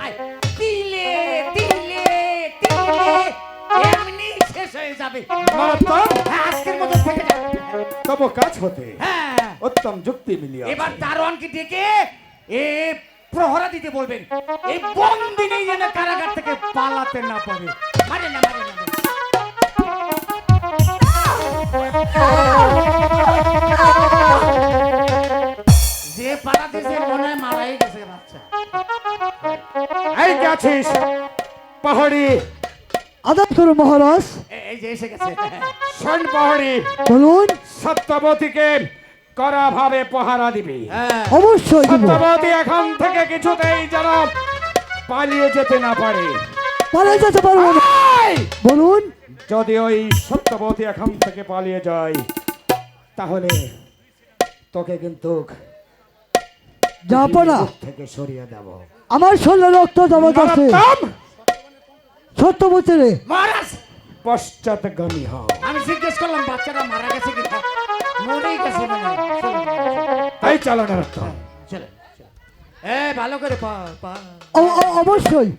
তো কোথায় তিলে তিলে। তিলে এমনি শেষ হয়ে যাবে। মারাত্মক। হ্যাঁ আজকের মতো থেকে যাবে তব কাজ হতে। হ্যাঁ। উত্তম যুক্তি মিলিয়ে এবার দারোয়ানকে ডেকে এ প্রহরা দিতে বলবেন। এই বন্দিনী যেন কারাগার থেকে পালাতে না পারে। আরে না পালাতে সে মনে মারাই গেছে বাচ্চা। এই গেছিস পাহাড়ি। আদাব করুন মহারাজ এই যে এসে গেছে। শোন পাহাড়ি। বলুন। সত্যবতীকে কড়া ভাবে পহারা দিবি। হ্যাঁ। অবশ্যই সত্যবতী এখন থেকে কিছুতেই যেন পালিয়ে যেতে না পারে। পালিয়ে যেতে পারব না। বলুন। যদি ওই সত্যবতী এখন থেকে পালিয়ে যায় তাহলে তোকে কিন্তু যাব না। মুখ থেকে সরিয়ে দেব আমার শরীরে রক্ত জমা আছে সত্য বলছে রে। মহারাজ পশ্চাৎগামী হ আমি জিজ্ঞেস করলাম বাচ্চাটা মারা গেছে কিনা মরেই গেছে মানে তাই চালানো রক্ত চলে এ ভালো করে পা পা। অবশ্যই।